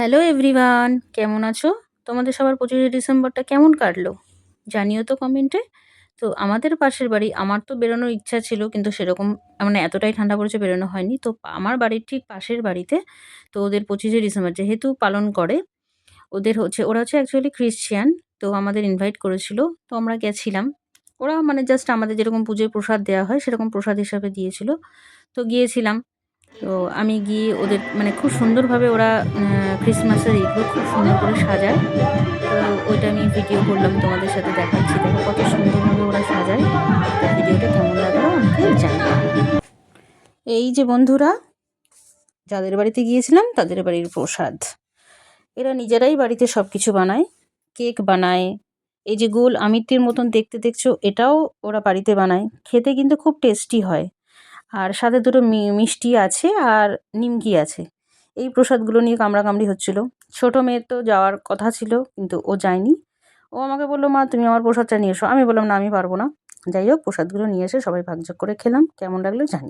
Hello everyone, কেমন আছো? তোমাদের সবার পঁচিশে ডিসেম্বরটা কেমন কাটলো? জানিও তো কমেন্টে। তো আমাদের পাশের বাড়ি, আমার তো বেরোনোর ইচ্ছা ছিল, কিন্তু সেরকম মানে এতটাই ঠান্ডা পড়েছে, বেরোনো হয়নি। তো আমার বাড়ির ঠিক পাশের বাড়িতে, তো ওদের পঁচিশে ডিসেম্বর যেহেতু পালন করে, ওদের হচ্ছে, ওরা হচ্ছে অ্যাকচুয়ালি খ্রিশ্চিয়ান তো আমাদের ইনভাইট করেছিল, তো আমরা গেছিলাম। ওরা মানে জাস্ট আমাদের যেরকম পুজোয় প্রসাদ দেওয়া হয়, সেরকম প্রসাদ হিসাবে দিয়েছিল। তো গিয়েছিলাম। তো আমি গিয়ে ওদের মানে খুব সুন্দরভাবে ওরা ক্রিসমাসের এগুলো খুব সুন্দর করে সাজায়। তো ওইটা আমি ভিডিও করলাম, তোমাদের সাথে দেখাচ্ছি। দেখো কত সুন্দরভাবে ওরা সাজায়। ভিডিওটা কেমন লাগল আমাকে জানাবে। এই যে বন্ধুরা, যাদের বাড়িতে গিয়েছিলাম, তাদের বাড়ির প্রসাদ। এরা নিজেরাই বাড়িতে সব কিছু বানায়, কেক বানায়। এই যে গোল আমিত্তির মতন দেখতে দেখছ, এটাও ওরা বাড়িতে বানায়। খেতে কিন্তু খুব টেস্টি হয়। আর সাথে দুটো মিষ্টি আছে আর নিমকি আছে। এই প্রসাদগুলো নিয়ে কামড়াকামড়ি হচ্ছিল। ছোটো মেয়ের তো যাওয়ার কথা ছিল, কিন্তু ও যায়নি। ও আমাকে বলল, মা, তুমি আমার প্রসাদটা নিয়ে এসো। আমি বললাম, না, আমি পারব না। যাই হোক, প্রসাদগুলো নিয়ে এসে সবাই ভাগযোগ করে খেলাম। কেমন লাগল জানি।